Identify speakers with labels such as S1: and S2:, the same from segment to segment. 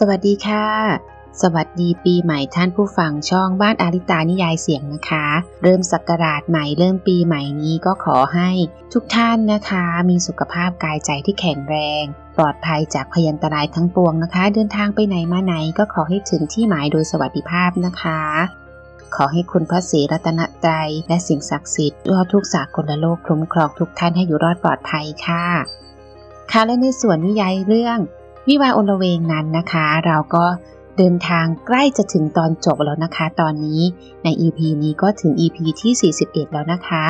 S1: สวัสดีค่ะ สวัสดีปีใหม่ท่านผู้ฟังช่องบ้านอาริตานิยายเสียงนะคะ เริ่มศักราชใหม่เริ่มปีใหม่นี้ก็ขอให้ทุกท่านนะคะ มีสุขภาพกายใจที่แข็งแรง ปลอดภัยจากพยันตรายทั้งปวงนะคะ เดินทางไปไหนมาไหนก็ขอให้ถึงที่หมายโดยสวัสดิภาพนะคะขอให้คุณพระศรีรัตนตรัยและสิ่งศักดิ์สิทธิ์ทั่วทุกสากลโลกคุ้มครองทุกท่านให้อยู่รอดปลอดภัยค่ะ ค่ะและในส่วนนิยายเรื่อง วิวาห์อลเวงนั้นนะคะ เราก็เดินทางใกล้จะถึงตอนจบแล้วนะคะ ตอนนี้ใน EP นี้ก็ถึง EP ที่ 41 แล้วนะคะ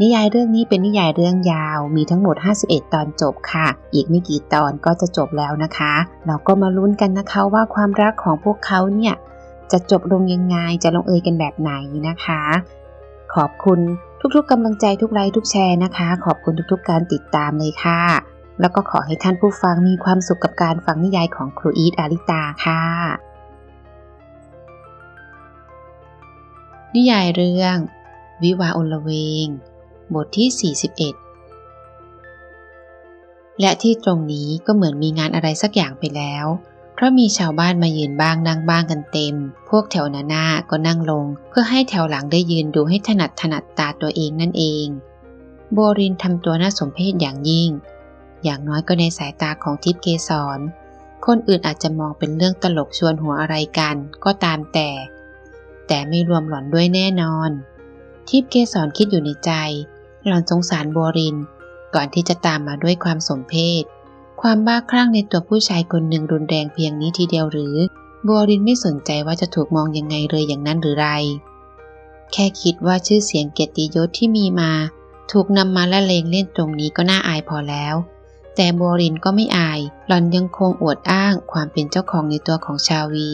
S1: นิยายเรื่องนี้เป็นนิยายเรื่องยาวมีทั้งหมด 51 ตอนจบค่ะ อีกไม่กี่ตอนก็จะจบแล้วนะคะ เราก็มาลุ้นกันนะคะว่าความรักของพวกเขาเนี่ยจะจบลงยังไงจะลงเอยกันแบบไหนนะคะ ขอบคุณทุกๆกำลังใจทุกไลค์ทุกแชร์นะคะ ขอบคุณทุกๆ การติดตามเลยค่ะ แล้วก็ขอให้ท่านผู้ฟังมีความสุขกับการฟังนิยายของครูอีทอาริตาค่ะ นิยายเรื่อง วิวาอลเวง บทที่ 41 และที่ตรงนี้ก็เหมือนมีงานอะไรสักอย่างไปแล้ว เพราะมีชาวบ้านมายืนบ้างนั่งบ้างกันเต็ม พวกแถวหน้าหน้าก็นั่งลง เพื่อให้แถวหลังได้ยืนดูให้ถนัดถนัดตาตัวเองนั่นเอง โบรินทำตัวน่าสมเพชอย่างยิ่ง อย่างน้อยก็ในสายตาของทิพย์เกสร คนอื่นอาจจะมองเป็นเรื่องตลกชวนหัวอะไรกันก็ตามแต่ แต่ไม่รวมหล่อนด้วยแน่นอน ทิพย์เกสรคิดอยู่ในใจ หล่อนสงสารโบริน ก่อนที่จะตามมาด้วยความสมเพชความบ้าคลั่งในตัวผู้ชายคนหนึ่งรุนแรงเพียงนี้ทีเดียวหรือโบรินไม่สนใจว่าจะถูกมองยังไงเลยอย่างนั้นหรือไร แค่คิดว่าชื่อเสียงเกียรติยศที่มีมาถูกนำมาละเลงเล่นตรงนี้ก็น่าอายพอแล้ว แต่โบรินก็ไม่อาย หล่อนยังคงอวดอ้างความเป็นเจ้าของในตัวของชาวี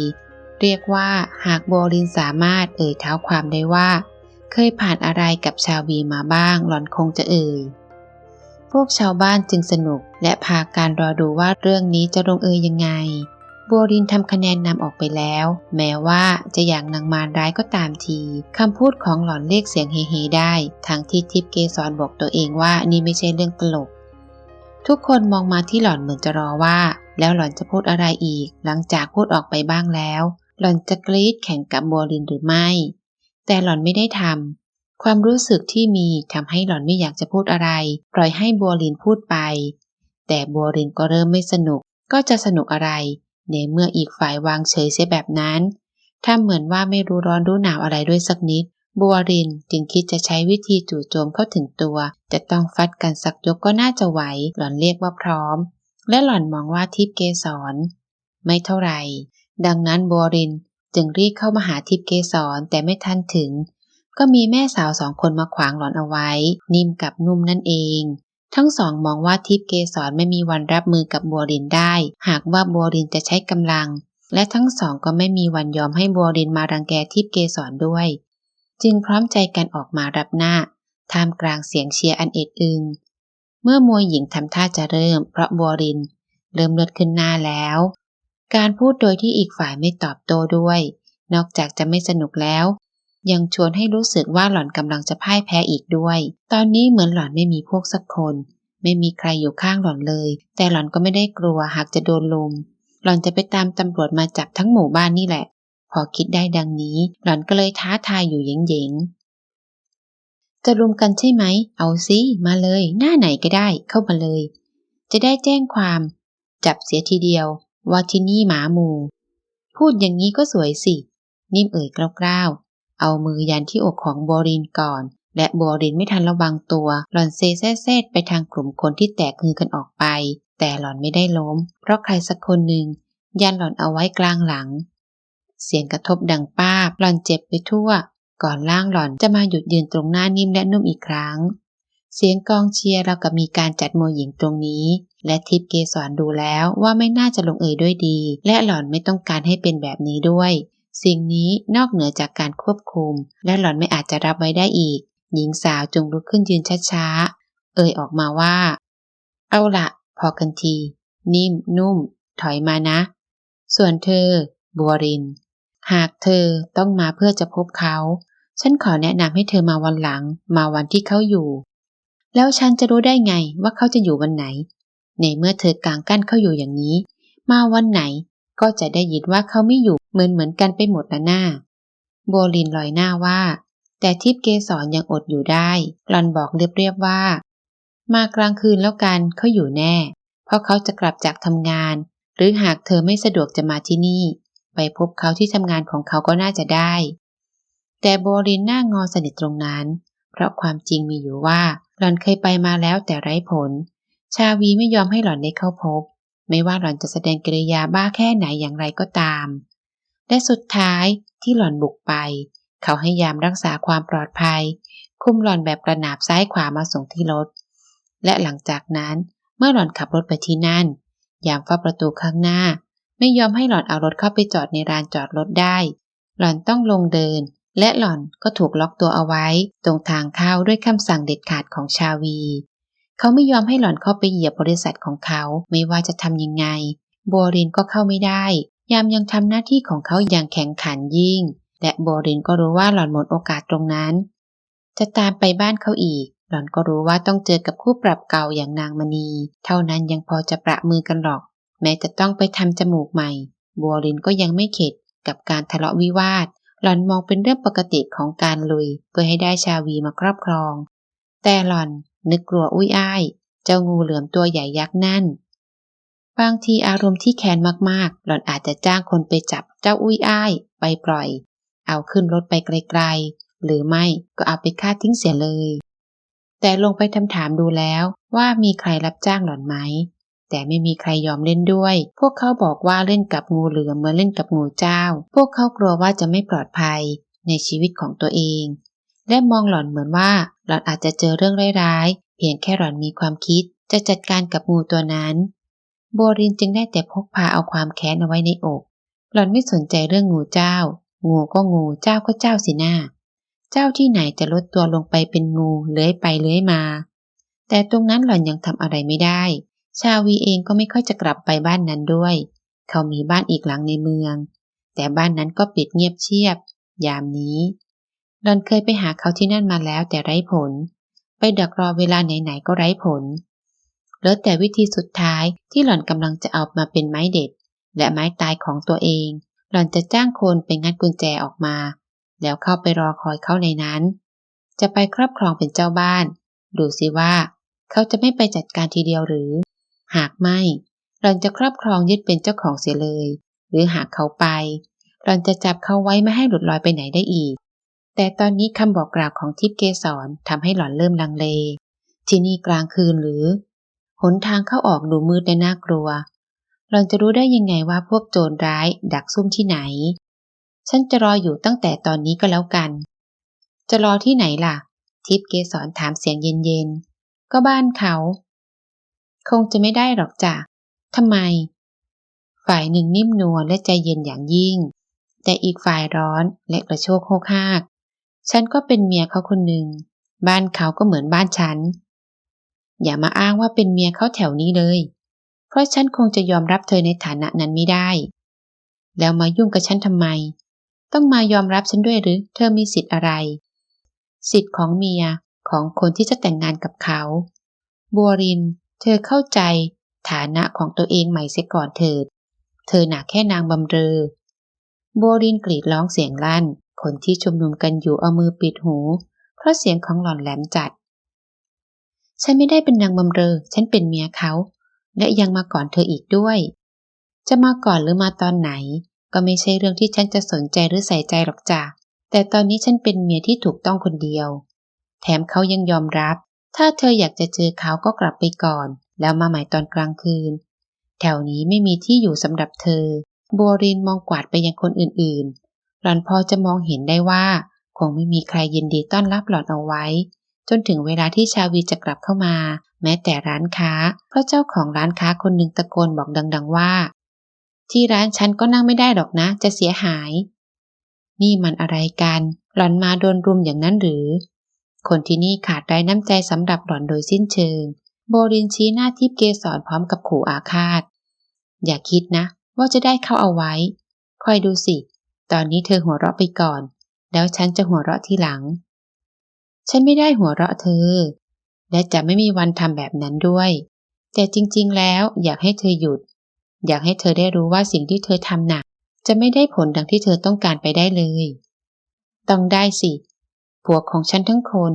S1: เรียกว่าหากโบรินสามารถเอ่ยเท้าความได้ว่า เคยผ่านอะไรกับชาวีมาบ้าง หล่อนคงจะเอ่ย พวกชาวบ้านจึงสนุกและพาการรอดูว่าเรื่องนี้จะลงเอยยังไงโบรินทำคะแนนนำออกไปแล้ว แม้ว่าจะอย่างนางมารร้ายก็ตามทีคำพูดของหล่อนเรียกเสียงเฮเฮได้ทั้งที่ทิพเกสรบอกตัวเองว่านี่ไม่ใช่เรื่องตลก ทุกคนมองมาที่หล่อนเหมือนจะรอว่า แล้วหล่อนจะพูดอะไรอีก หลังจากพูดออกไปบ้างแล้ว หล่อนจะกรีดแข่งกับโบรินหรือไม่ แต่หล่อนไม่ได้ทำความรู้สึกที่มีทำให้หล่อนไม่อยากจะพูดอะไร ปล่อยให้โบรินพูดไป แต่โบรินก็เริ่มไม่สนุก ก็จะสนุกอะไร ในเมื่ออีกฝ่ายวางเฉยเสียแบบนั้นถ้าเหมือนว่าไม่รู้ร้อนรู้หนาวอะไรด้วยสักนิด บัวรินจึงคิดจะใช้วิธีจู่โจมเข้าถึงตัว จะต้องฟัดกันสักยกก็น่าจะไหว หล่อนเรียกว่าพร้อม และหล่อนมองว่าทิพย์เกสร ไม่เท่าไหร่ ดังนั้นบัวรินจึงรีบเข้ามาหาทิพย์เกสรแต่ไม่ทันถึง ก็มีแม่สาวสองคนมาขวางหล่อนเอาไว้ นิ่มกับนุ่มนั่นเอง ทั้งสองมองว่าทิพย์เกสรไม่มีวันรับมือกับบัวรินได้ หากว่าบัวรินจะใช้กำลัง และทั้งสองก็ไม่มีวันยอมให้บัวรินมารังแกทิพย์เกสรด้วย จึงพร้อมใจกันออกมารับหน้า ท่ามกลางเสียงเชียร์อันเอ็ดอึง เมื่อมวยหญิงทำท่าจะเริ่ม เพราะบัวริน เริ่มเลือดขึ้นหน้าแล้ว การพูดโดยที่อีกฝ่ายไม่ตอบโต้ด้วย นอกจากจะไม่สนุกแล้ว ยังชวนให้รู้สึกว่าหล่อนกำลังจะพ่ายแพ้อีกด้วย ตอนนี้เหมือนหล่อนไม่มีพวกสักคน ไม่มีใครอยู่ข้างหล่อนเลย แต่หล่อนก็ไม่ได้กลัวหากจะโดนลุมหล่อนจะไปตามตำรวจมาจับทั้งหมู่บ้านนี่แหละ พอคิดได้ดังนี้ หล่อนก็เลยท้าทายอยู่เย็งๆ จะรุมกันใช่ไหม เอาสิมาเลย หน้าไหนก็ได้เข้ามาเลย จะได้แจ้งความ จับเสียทีเดียว ว่าที่นี่หมาหมู พูดอย่างนี้ก็สวยสิ นิ่มเอ่ยกล้าวๆ เอามือยันที่อกของบอรินก่อน และบอรินไม่ทันระวังตัว หล่อนเซแซ่ดไปทางกลุ่มคนที่แตกฮือกันออกไป แต่หล่อนไม่ได้ล้ม เพราะใครสักคนหนึ่งยันหล่อนเอาไว้กลางหลัง เสียงกระทบดังป้าบหล่อนเจ็บไปทั่ว ก่อนล่างหล่อนจะมาหยุดยืนตรงหน้านิ่มและนุ่มอีกครั้ง เสียงกองเชียร์เรากับมีการจัดมวยหญิงตรงนี้ และทิพเกสรดูแล้วว่าไม่น่าจะลงเอยด้วยดี และหล่อนไม่ต้องการให้เป็นแบบนี้ด้วย สิ่งนี้นอกเหนือจากการควบคุม และหล่อนไม่อาจจะรับไว้ได้อีก หญิงสาวจงลุกขึ้นยืนช้าๆเอ่ยออกมาว่า เอาละพอกันที นิ่มนุ่ม ถอยมานะ ส่วนเธอ บัวริน หากเธอต้องมาเพื่อจะพบเขา ฉันขอแนะนำให้เธอมาวันหลัง มาวันที่เขาอยู่ แล้วฉันจะรู้ได้ไงว่าเขาจะอยู่วันไหน ในเมื่อเธอกางกั้นเขาอยู่อย่างนี้ มาวันไหนก็จะได้ยินว่าเขาไม่อยู่เหมือนเหมือนกันไปหมดนะหน้าโบลินลอยหน้าว่า แต่ทิพเกสรยังอดอยู่ได้หลอนบอกเรียบๆว่า มากลางคืนแล้วกันเขาอยู่แน่ เพราะเขาจะกลับจากทำงาน หรือหากเธอไม่สะดวกจะมาที่นี่ ไปพบเขาที่ทำงานของเขาก็น่าจะได้ แต่โบลินหน้างอสนิทตรงนั้น เพราะความจริงมีอยู่ว่าหล่อนเคยไปมาแล้วแต่ไร้ผล ชาวีไม่ยอมให้หล่อนได้เข้าพบ ไม่ว่าหล่อนจะแสดงกิริยาบ้าแค่ไหนอย่างไรก็ตาม และสุดท้ายที่หล่อนบุกไป เขาให้ยามรักษาความปลอดภัย คุมหล่อนแบบกระนาบซ้ายขวามาส่งที่รถ และหลังจากนั้นเมื่อหล่อนขับรถไปที่นั่น ยามเฝ้าประตูข้างหน้า ไม่ยอมให้หล่อนเอารถเข้าไปจอดในลานจอดรถได้ หล่อนต้องลงเดิน และหล่อนก็ถูกล็อกตัวเอาไว้ ตรงทางเข้าด้วยคำสั่งเด็ดขาดของชาวี เขาไม่ยอมให้หล่อนเข้าไปเหยียบบริษัทของเขาไม่ว่าจะทำยังไงโบรินก็เข้าไม่ได้ ยามยังทำหน้าที่ของเขาอย่างแข็งขันยิ่ง และโบรินก็รู้ว่าหล่อนหมดโอกาสตรงนั้น จะตามไปบ้านเขาอีกหล่อนก็รู้ว่าต้องเจอกับคู่ปรับเก่าอย่างนางมณี เท่านั้นยังพอจะประมือกันหรอก แม้จะต้องไปทำจมูกใหม่ บัวรินก็ยังไม่เข็ดกับการทะเลาะวิวาท หล่อนมองเป็นเรื่องปกติของการลุย เพื่อให้ได้ชาวีมาครอบครอง แต่หล่อนนึกกลัวอุ้ยอ้าย เจ้างูเหลือมตัวใหญ่ยักษ์นั่น บางทีอารมณ์ที่แค้นมากๆ หล่อนอาจจะจ้างคนไปจับเจ้าอุ้ยอ้าย ไปปล่อย เอาขึ้นรถไปไกลๆ หรือไม่ก็เอาไปฆ่าทิ้งเสียเลย แต่ลงไปทำถามดูแล้วว่ามีใครรับจ้างหล่อนไหม แต่ไม่มีใครยอมเล่นด้วย พวกเขาบอกว่าเล่นกับงูเหลือมเหมือนเล่นกับงูเจ้า พวกเขากลัวว่าจะไม่ปลอดภัยในชีวิตของตัวเอง และมองหล่อนเหมือนว่าหล่อนอาจจะเจอเรื่องร้ายๆ เพียงแค่หล่อนมีความคิดจะจัดการกับงูตัวนั้น โบรินจึงได้แต่พกพาเอาความแค้นเอาไว้ในอก หล่อนไม่สนใจเรื่องงูเจ้า งูก็งูเจ้าก็เจ้าสินาเจ้าที่ไหนจะลดตัวลงไปเป็นงูเลื้อยไปเลื้อยมา แต่ตรงนั้นหล่อนยังทำอะไรไม่ได้ ชาวีเองก็ไม่ค่อยจะกลับไปบ้านนั้นด้วย เขามีบ้านอีกหลังในเมือง แต่บ้านนั้นก็ปิดเงียบเชียบ ยามนี้หล่อนเคยไปหาเขาที่นั่นมาแล้วแต่ไร้ผล ไปดักรอเวลาไหนๆก็ไร้ผลเหลือแต่วิธีสุดท้ายที่หล่อนกำลังจะเอามาเป็นไม้เด็ด และไม้ตายของตัวเอง หล่อนจะจ้างคนไปงัดกุญแจออกมา แล้วเข้าไปรอคอยเขาในนั้น จะไปครอบครองเป็นเจ้าบ้าน ดูสิว่า เขาจะไม่ไปจัดการทีเดียวหรือ หากไม่หล่อนจะครอบครองยึดเป็นเจ้าของเสียเลย หรือหากเขาไปหล่อนจะจับเขาไว้ไม่ให้หลุดลอยไปไหนได้อีก แต่ตอนนี้คำบอกกล่าวของทิพย์เกสรทำให้หล่อนเริ่มลังเล ที่นี่กลางคืนหรือ หนทางเข้าออกดูมืดและน่ากลัวเราจะรู้ได้ยังไงว่าพวกโจรร้ายดักซุ่มที่ไหน ฉันจะรออยู่ตั้งแต่ตอนนี้ก็แล้วกัน จะรอที่ไหนล่ะ ทิพย์เกสรถามเสียงเย็นๆ ก็บ้านเขา คงจะไม่ได้หรอกจ้ะทำไม ฝ่ายหนึ่งนิ่มนวลและใจเย็นอย่างยิ่ง แต่อีกฝ่ายร้อนและกระโชกโคกหากฉันก็เป็นเมียเขาคนหนึ่ง บ้านเขาก็เหมือนบ้านฉัน อย่ามาอ้างว่าเป็นเมียเขาแถวนี้เลย เพราะฉันคงจะยอมรับเธอในฐานะนั้นไม่ได้ แล้วมายุ่งกับฉันทำไม ต้องมายอมรับฉันด้วยหรือ เธอมีสิทธิ์อะไร สิทธิ์ของเมียของคนที่จะแต่งงานกับเขา บัวริน เธอเข้าใจฐานะของตัวเองใหม่เสียก่อนเถิด เธอหนักแค่นางบำเรอ โบรินกรีดร้องเสียงลั่น คนที่ชุมนุมกันอยู่เอามือปิดหู เพราะเสียงของหล่อนแหลมจัด ฉันไม่ได้เป็นนางบำเรอ ฉันเป็นเมียเขา และยังมาก่อนเธออีกด้วย จะมาก่อนหรือมาตอนไหน ก็ไม่ใช่เรื่องที่ฉันจะสนใจหรือใส่ใจหรอกจ้ะ แต่ตอนนี้ฉันเป็นเมียที่ถูกต้องคนเดียว แถมเขายังยอมรับ ถ้าเธออยากจะเจอเขาก็กลับไปก่อน แล้วมาใหม่ตอนกลางคืน แถวนี้ไม่มีที่อยู่สำหรับเธอ บัวรินมองกวาดไปยังคนอื่นๆ หล่อนพอจะมองเห็นได้ว่า คงไม่มีใครยินดีต้อนรับหล่อนเอาไว้ จนถึงเวลาที่ชาวีจะกลับเข้ามา แม้แต่ร้านค้า เพราะเจ้าของร้านค้าคนหนึ่งตะโกนบอกดัง ๆ ว่า ที่ร้านฉันก็นั่งไม่ได้หรอกนะ จะเสียหาย นี่มันอะไรกัน หล่อนมาโดนรุมอย่างนั้นหรือ คนที่นี่ขาดไร้น้ำใจสำหรับหล่อนโดยสิ้นเชิง โบรินชี้หน้าทิพเกสรพร้อมกับขู่อาฆาต อย่าคิดนะ ว่าจะได้เข้าเอาไว้ คอยดูสิ ตอนนี้เธอหัวเราะไปก่อน แล้วฉันจะหัวเราะทีหลัง ฉันไม่ได้หัวเราะเธอ และจะไม่มีวันทำแบบนั้นด้วย แต่จริงๆ แล้วอยากให้เธอหยุด อยากให้เธอได้รู้ว่าสิ่งที่เธอทำหนักจะไม่ได้ผลดังที่เธอต้องการไปได้เลย ต้องได้สิ ผัวของฉันทั้งคน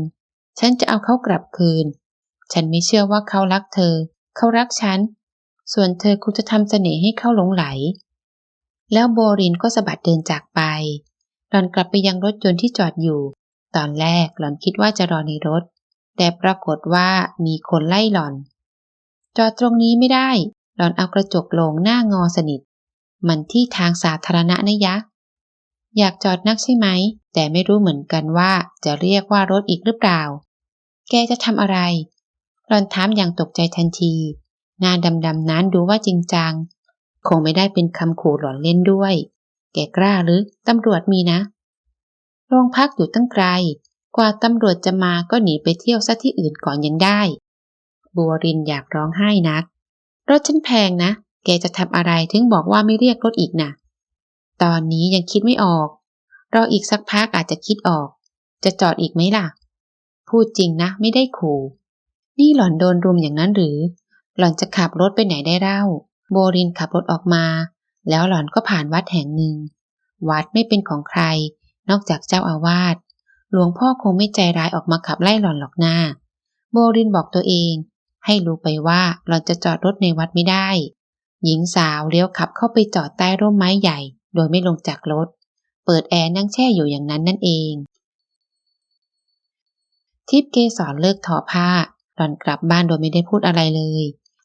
S1: ฉันจะเอาเขากลับคืน ฉันไม่เชื่อว่าเขารักเธอ เขารักฉัน ส่วนเธอคงจะทำเสน่ห์ให้เขาหลงไหล แล้วโบรินก็สะบัดเดินจากไป หลอนกลับไปยังรถยนต์ที่จอดอยู่ ตอนแรกหลอนคิดว่าจะรอในรถ แต่ปรากฏว่ามีคนไล่หลอน จอดตรงนี้ไม่ได้ หลอนเอากระจกลงหน้างอสนิท มันที่ทางสาธารณะนะยะ อยากจอดนักใช่ไหม แต่ไม่รู้เหมือนกันว่าจะเรียกว่ารถอีกหรือเปล่า แกจะทำอะไรหล่อนถามอย่างตกใจทันทีหน้าดำๆนั้นดูว่าจริงจัง คงไม่ได้เป็นคำขู่หลอนเล่นด้วย แกกล้าหรือตำรวจมีนะ โรงพักอยู่ตั้งไกล กว่าตำรวจจะมาก็หนีไปเที่ยวซะที่อื่นก่อนยังได้ บัวรินอยากร้องไห้นัก รถฉันแพงนะ แกจะทำอะไรถึงบอกว่าไม่เรียกรถอีกนะตอนนี้ยังคิดไม่ออก รออีกสักพักอาจจะคิดออก จะจอดอีกไหมล่ะ พูดจริงนะไม่ได้ขู่ นี่หล่อนโดนรุมอย่างนั้นหรือ หล่อนจะขับรถไปไหนได้เล่า โบรินขับรถออกมา แล้วหล่อนก็ผ่านวัดแห่งหนึ่ง วัดไม่เป็นของใคร นอกจากเจ้าอาวาส หลวงพ่อคงไม่ใจร้ายออกมาขับไล่หล่อนหรอกหน้า โบรินบอกตัวเอง ให้รู้ไปว่าหล่อนจะจอดรถในวัดไม่ได้ หญิงสาวเลี้ยวขับเข้าไปจอดใต้ร่มไม้ใหญ่ โดยไม่ลงจากรถ เปิดแอร์นั่งแช่อยู่อย่างนั้นนั่นเอง ทิพย์เกสรเลิกทอผ้า หล่อนกลับบ้านโดยไม่ได้พูดอะไรเลย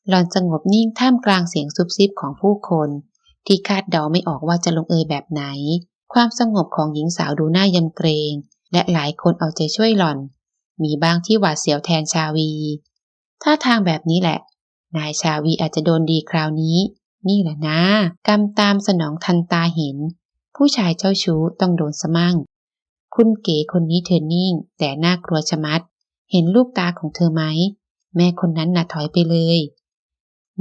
S1: หล่อนสงบนิ่งท่ามกลางเสียงซุบซิบของผู้คน ที่คาดเดาไม่ออกว่าจะลงเอยแบบไหน ความสงบของหญิงสาวดูน่ายำเกรง และหลายคนเอาใจช่วยหล่อน มีบางที่หวาดเสียวแทนชาวีท่าทางแบบนี้แหละ นายชาวีอาจจะโดนดีคราวนี้ นี่แหละนะ กรรมตามสนองทันตาเห็น ผู้ชายเจ้าชู้ต้องโดนสมั่ง คุณเก๋คนนี้เธอนิ่ง แต่น่ากลัวชะมัด เห็นลูกตาของเธอไหม แม่คนนั้นน่ะถอยไปเลย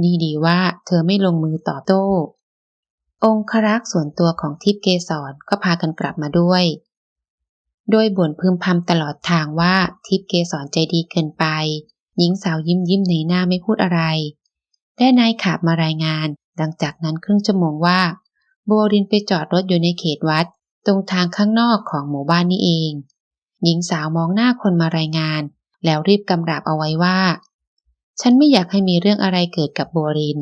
S1: นี่ดีว่าเธอไม่ลงมือตอบโต้ องครักษ์ส่วนตัวของทิพย์เกสรก็พากันกลับมาด้วย โดยบ่นพึมพำตลอดทางว่าทิพย์เกสรใจดีเกินไป หญิงสาวยิ้มยิ้มในหน้าไม่พูดอะไรและนายขับมารายงานหลังจากนั้นครึ่งชั่วโมงว่า โบรินไปจอดรถอยู่ในเขตวัด ตรงทางข้างนอกของหมู่บ้านนี่เอง หญิงสาวมองหน้าคนมารายงาน แล้วรีบกำราบเอาไว้ว่า ฉันไม่อยากให้มีเรื่องอะไรเกิดกับโบริน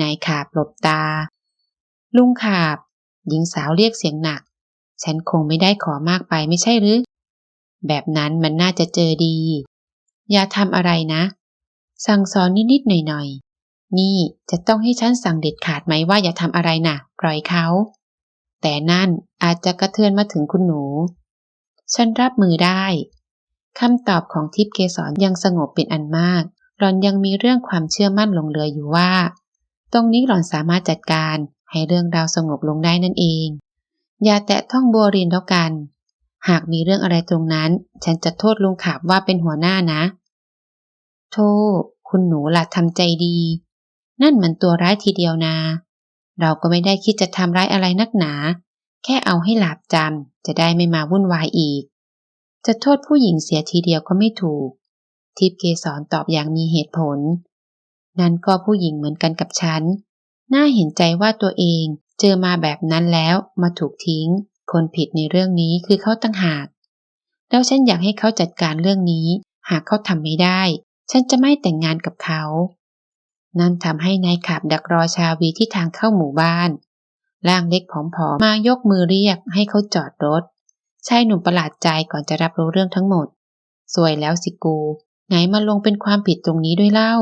S1: นายขาบหลบตา ลุงขาบ หญิงสาวเรียกเสียงหนัก ฉันคงไม่ได้ขอมากไปไม่ใช่หรือ แบบนั้นมันน่าจะเจอดี อย่าทำอะไรนะ สั่งสอนนิดๆหน่อยๆ นี่จะต้องให้ฉันสั่งเด็ดขาดไหมว่าอย่าทำอะไรนะ่ะปล่อยเขา แต่นั่นอาจจะกระเทือนมาถึงคุณหนู ฉันรับมือได้คำตอบของทิพย์เกสรยังสงบเป็นอันมาก หล่อนยังมีเรื่องความเชื่อมั่นหลงเหลืออยู่ว่า ตรงนี้หล่อนสามารถจัดการให้เรื่องราวสงบลงได้นั่นเอง อย่าแตะท่องบัวรินแล้วกัน หากมีเรื่องอะไรตรงนั้น ฉันจะโทษลุงขาบว่าเป็นหัวหน้านะ โทษคุณหนูล่ะทำใจดี นั่นมันตัวร้ายทีเดียวนา เราก็ไม่ได้คิดจะทำร้ายอะไรนักหนา แค่เอาให้หลาบจำจะได้ไม่มาวุ่นวายอีก จะโทษผู้หญิงเสียทีเดียวก็ไม่ถูก ทิพย์เกสรตอบอย่างมีเหตุผล นั่นก็ผู้หญิงเหมือนกันกับฉัน น่าเห็นใจว่าตัวเองเจอมาแบบนั้นแล้วมาถูกทิ้ง คนผิดในเรื่องนี้คือเขาตั้งหาก แล้วฉันอยากให้เขาจัดการเรื่องนี้ หากเขาทำไม่ได้ ฉันจะไม่แต่งงานกับเขา นั่นทำให้นายขับดักรอชาวีที่ทางเข้าหมู่บ้าน ร่างเล็กผอมๆมายกมือเรียกให้เขาจอดรถชายหนุ่มประหลาดใจก่อนจะรับรู้เรื่องทั้งหมด สวยแล้วสิกูไงมาลงเป็นความผิดตรงนี้ด้วยเล่า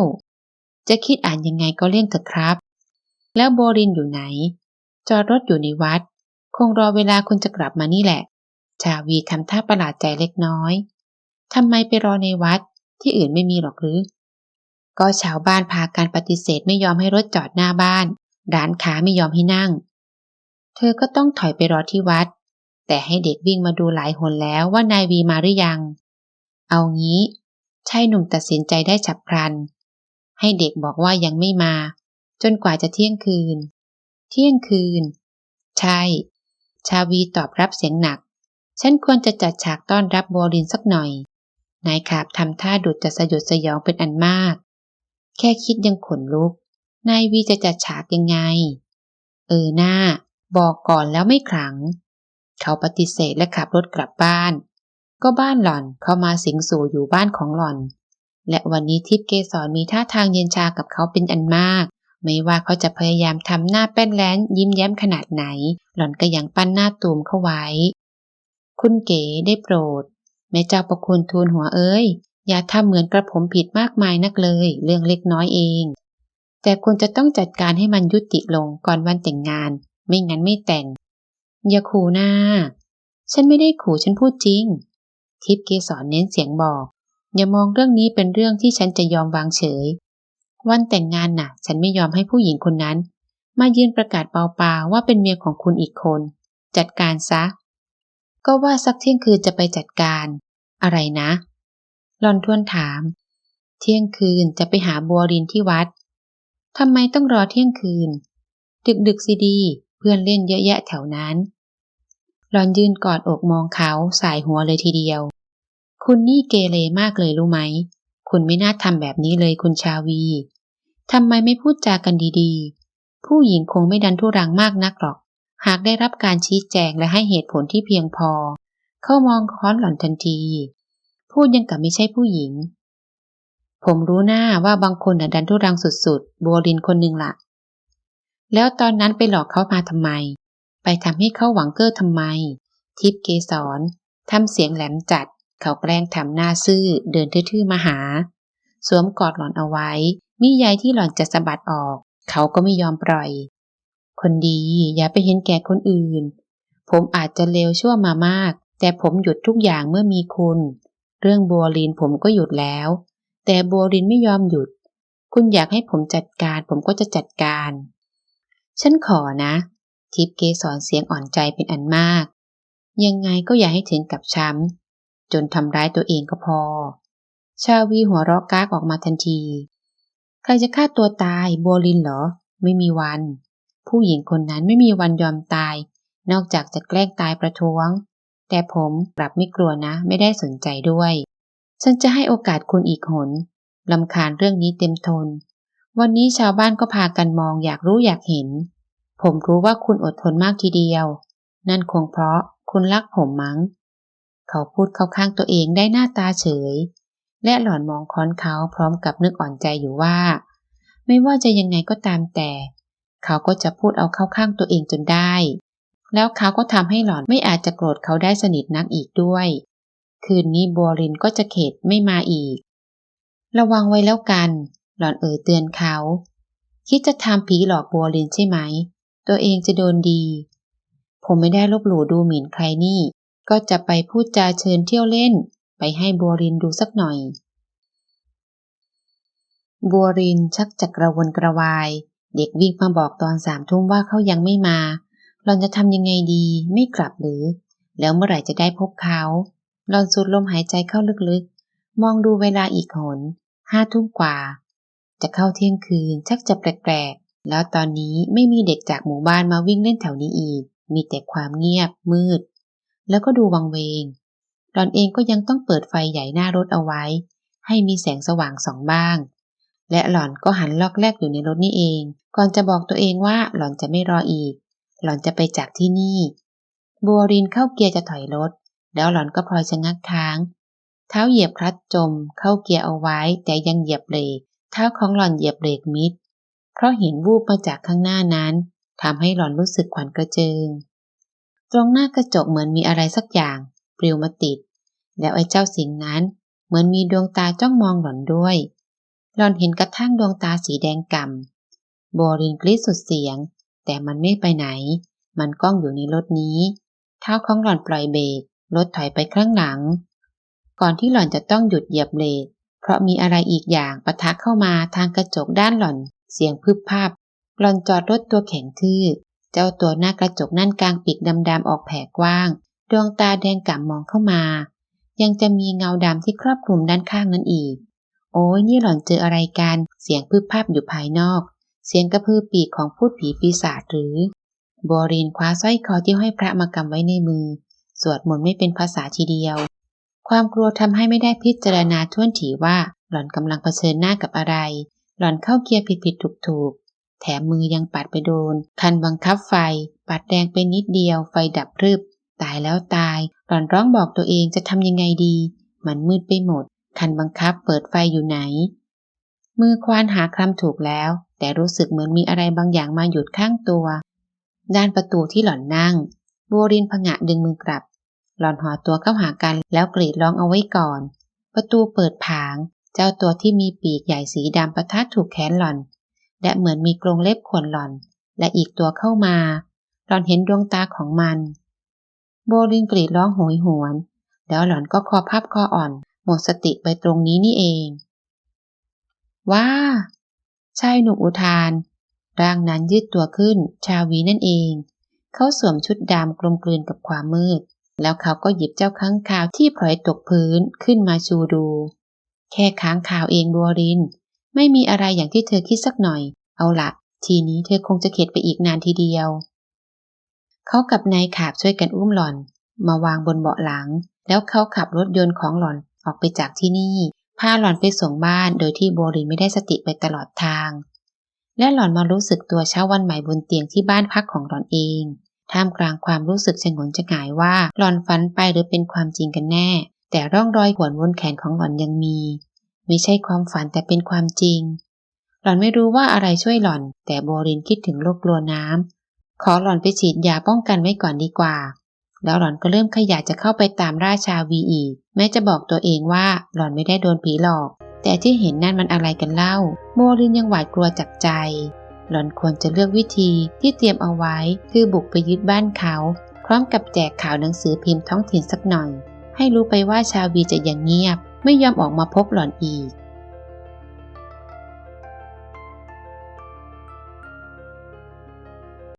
S1: จะคิดอ่านยังไงก็เลี่ยงเถอะครับ แล้วโบรินอยู่ไหน จอดรถอยู่ในวัด คงรอเวลาคุณจะกลับมานี่แหละ ชาวีทำท่าประหลาดใจเล็กน้อยทำไมไปรอในวัดที่อื่นไม่มีหรอกหรือ ก็ชาวบ้านพาการปฏิเสธไม่ยอมให้รถจอดหน้าบ้าน ร้านค้าไม่ยอมให้นั่ง เธอก็ต้องถอยไปรอที่วัด แต่ให้เด็กวิ่งมาดูหลายหนแล้วว่านายวีมาหรือยัง เอางี้ชายหนุ่มตัดสินใจได้ฉับพลัน ให้เด็กบอกว่ายังไม่มา จนกว่าจะเที่ยงคืน เที่ยงคืน ใช่ ชาวีตอบรับเสียงหนัก ฉันควรจะจัดฉากต้อนรับโบรินสักหน่อย นายขาบทำท่าดุดจะสยดสยองเป็นอันมาก แค่คิดยังขนลุก นายวีจะจัดฉากยังไง เออหน้า บอกก่อนแล้วไม่ขลัง เขาปฏิเสธและขับรถกลับบ้าน ก็บ้านหล่อนเขามาสิงสู่อยู่บ้านของหล่อน และวันนี้ทิพย์เกสรมีท่าทางเย็นชากับเขาเป็นอันมาก ไม่ว่าเขาจะพยายามทำหน้าแป้นแล้นยิ้มแย้มขนาดไหน หล่อนก็ยังปั้นหน้าตูมเข้าไว้ คุณเก๋ได้โปรดแม่เจ้าประคุณทูลหัวเอ้ย อย่าทำเหมือนกระผมผิดมากมายนักเลย เรื่องเล็กน้อยเอง แต่ควรจะต้องจัดการให้มันยุติลงก่อนวันแต่งงาน ไม่งั้นไม่แต่ง อย่าขู่หน้า ฉันไม่ได้ขู่ฉันพูดจริง ทิพย์เกสรเน้นเสียงบอก อย่ามองเรื่องนี้เป็นเรื่องที่ฉันจะยอมวางเฉย วันแต่งงานน่ะ ฉันไม่ยอมให้ผู้หญิงคนนั้น มายืนประกาศเปล่าๆว่าเป็นเมียของคุณอีกคน จัดการซะ ก็ว่าสักเที่ยงคืนจะไปจัดการ อะไรนะ หลอนทวนถาม เที่ยงคืนจะไปหาบัวรินที่วัดทำไมต้องรอเที่ยงคืน ดึกดึกสิดีเพื่อนเล่นเยอะแยะแถวนั้น หลอนยืนกอดอกมองเขาสายหัวเลยทีเดียว คุณนี่เกเรมากเลยรู้ไหม คุณไม่น่าทำแบบนี้เลยคุณชาวีทำไมไม่พูดจากันดีๆ ผู้หญิงคงไม่ดันทุรังมากนักหรอก หากได้รับการชี้แจงและให้เหตุผลที่เพียงพอ เข้ามองค้อนหล่อนทันที พูดยังกับไม่ใช่ผู้หญิง ผมรู้หน้าว่าบางคนดันทุรังสุดๆ บัวรินคนหนึ่งละ แล้วตอนนั้นไปหลอกเขามาทำไม ไปทำให้เขาหวังเก้อทำไม ทิพเกสรทำเสียงแหลมจัด เขาแกล้งทำหน้าซื่อ เดินทื่อๆมาหา สวมกอดหล่อนเอาไว้มิใยที่หล่อนจะสะบัดออก เขาก็ไม่ยอมปล่อย คนดีอย่าไปเห็นแก่คนอื่น ผมอาจจะเลวชั่วมามาก แต่ผมหยุดทุกอย่างเมื่อมีคุณ เรื่องบัวลินผมก็หยุดแล้ว แต่บัวลินไม่ยอมหยุด คุณอยากให้ผมจัดการผมก็จะจัดการ ฉันขอนะ ทิพเกสรเสียงอ่อนใจเป็นอันมาก ยังไงก็อย่าให้ถึงกับช้ำจนทำร้ายตัวเองก็พอ ชาวีหัวเราะก้ากออกมาทันที ใครจะฆ่าตัวตายบัวลินเหรอ ไม่มีวัน ผู้หญิงคนนั้นไม่มีวันยอมตาย นอกจากจะแกล้งตายประท้วง แต่ผมกลับไม่กลัวนะ ไม่ได้สนใจด้วย ฉันจะให้โอกาสคุณอีกหนลำคาญเรื่องนี้เต็มทน วันนี้ชาวบ้านก็พากันมองอยากรู้อยากเห็น ผมรู้ว่าคุณอดทนมากทีเดียว นั่นคงเพราะคุณรักผมมั้ง เขาพูดเข้าข้างตัวเองได้หน้าตาเฉย และหล่อนมองค้อนเขาพร้อมกับนึกอ่อนใจอยู่ว่า ไม่ว่าจะยังไงก็ตามแต่ เขาก็จะพูดเอาเข้าข้างตัวเองจนได้ แล้วเขาก็ทำให้หล่อนไม่อาจจะโกรธเขาได้สนิทนักอีกด้วย คืนนี้บัวรินก็จะเข็ดไม่มาอีก ระวังไว้แล้วกัน หล่อนเอ่ยเตือนเขา คิดจะทำผีหลอกบัวรินใช่ไหม ตัวเองจะโดนดี ผมไม่ได้ลบหลู่ดูหมิ่นใครนี่ ก็จะไปพูดจาเชิญเที่ยวเล่น ไปให้บัวรินดูสักหน่อย บัวรินชักจะกระวนกระวาย เด็กวิ่งมาบอกตอนสามทุ่มว่าเขายังไม่มา หล่อนจะทำยังไงดีไม่กลับหรือ แล้วเมื่อไหร่จะได้พบเขาหล่อนสูดลมหายใจเข้าลึกๆ มองดูเวลาอีกหนห้าทุ่มกว่า จะเข้าเที่ยงคืนชักจะแปลกๆ แล้วตอนนี้ไม่มีเด็กจากหมู่บ้านมาวิ่งเล่นแถวนี้อีก มีแต่ความเงียบมืด แล้วก็ดูวังเวงหล่อนเองก็ยังต้องเปิดไฟใหญ่หน้ารถเอาไว้ ให้มีแสงสว่างสองบ้าง และหล่อนก็หันลอกแลกอยู่ในรถนี่เอง ก่อนจะบอกตัวเองว่าหล่อนจะไม่รออีก หล่อนจะไปจากที่นี่ บัวรินเข้าเกียร์จะถอยรถ แล้วหล่อนก็พลอยชะงักค้าง เท้าเหยียบคลัตช์จม เข้าเกียร์เอาไว้ แต่ยังเหยียบเบรกเท้าของหล่อนเหยียบเบรกมิด เพราะเห็นวูบมาจากข้างหน้านั้นทำให้หล่อนรู้สึกขวัญกระเจิง ตรงหน้ากระจกเหมือนมีอะไรสักอย่างปลิวมาติด แล้วไอ้เจ้าสิ่งนั้นเหมือนมีดวงตาจ้องมองหล่อนด้วย หล่อนเห็นกระทั่งดวงตาสีแดงก่ำโบรินกรีดสุดเสียง แต่มันไม่ไปไหน มันก้องอยู่ในรถนี้เท้าของหล่อนปล่อยเบรกรถถอยไปข้างหลัง ก่อนที่หล่อนจะต้องหยุดเหยียบเบรกเพราะมีอะไรอีกอย่างปะทะเข้ามาทางกระจกด้านหล่อน เสียงพึบภาพหล่อนจอดรถตัวแข็งทื่อ เจ้าตัวหน้ากระจกนั่นกลางปีกดำๆออกแผ่กว้าง ดวงตาแดงก่ำมองเข้ามา ยังจะมีเงาดำที่ครอบคลุมด้านข้างนั้นอีก โอ้ยนี่หล่อนเจออะไรกัน เสียงพึบภาพอยู่ภายนอก เสียงกระพือปีกของพูดผีปีศาจหรือบอรินคว้าสร้อยคอที่ห้อยพระมากำไว้ในมือ สวดมนต์ไม่เป็นภาษาทีเดียว ความกลัวทำให้ไม่ได้พิจารณาท่วนถีว่าหล่อนกำลังเผชิญหน้ากับอะไร หล่อนเข้าเกียร์ผิดผิดถูกถูกแถมมือยังปัดไปโดน คันบังคับไฟ ปัดแรงไปนิดเดียว ไฟดับพรึบ ตายแล้วตาย หล่อนร้องบอกตัวเองจะทำยังไงดี มันมืดไปหมด คันบังคับเปิดไฟอยู่ไหน มือควานหาคำถูกแล้ว แต่รู้สึกเหมือนมีอะไรบางอย่างมาหยุดข้างตัว ด้านประตูที่หล่อนนั่ง บัวรินผงะดึงมือกลับ หล่อนห่อตัวเข้าหากันแล้วกรีดร้องเอาไว้ก่อน ประตูเปิดผาง เจ้าตัวที่มีปีกใหญ่สีดำประทัดถูกแขนหล่อน และเหมือนมีกรงเล็บข่วนหล่อน และอีกตัวเข้ามา หล่อนเห็นดวงตาของมันโบรินกรีดร้องโหยหวน แล้วหล่อนก็คอพับคออ่อน หมดสติไปตรงนี้นี่เอง ว้า ชายหนุ่มอุทาน ร่างนั้นยืดตัวขึ้น ชาวีนั่นเอง เขาสวมชุดดำกลมกลืนกับความมืด แล้วเขาก็หยิบเจ้าค้างคาวที่พลอยตกพื้นขึ้นมาชูดู แค่ค้างคาวเองบัวริน ไม่มีอะไรอย่างที่เธอคิดสักหน่อย เอาละทีนี้เธอคงจะเข็ดไปอีกนานทีเดียว เขากับนายขาบช่วยกันอุ้มหล่อน มาวางบนเบาะหลัง แล้วเขาขับรถยนต์ของหล่อนออกไปจากที่นี่ พาหล่อนไปส่งบ้านโดยที่โบรินไม่ได้สติไปตลอดทาง และหล่อนมารู้สึกตัวเช้าวันใหม่บนเตียงที่บ้านพักของหล่อนเอง ท่ามกลางความรู้สึกชงนชงายว่าหล่อนฝันไปหรือเป็นความจริงกันแน่ แต่ร่องรอยขวนวนแขนของหล่อนยังมี ไม่ใช่ความฝันแต่เป็นความจริง หล่อนไม่รู้ว่าอะไรช่วยหล่อน แต่โบรินคิดถึงโรคกลัวน้ำขอหล่อนไปฉีดยาป้องกันไว้ก่อนดีกว่า แล้วหล่อนก็เริ่มขยายจะเข้าไปตามราชาวีอีกแม้จะบอกตัวเองว่าหล่อนไม่ได้โดนผีหลอก แต่ที่เห็นนั่นมันอะไรกันเล่า โมรินยังหวาดกลัวจับใจ หล่อนควรจะเลือกวิธีที่เตรียมเอาไว้ คือบุกไปยึดบ้านเขา พร้อมกับแจกข่าวหนังสือพิมพ์ท้องถิ่นสักหน่อย ให้รู้ไปว่าชาวีจะยังเงียบ ไม่ยอมออกมาพบหล่อนอีก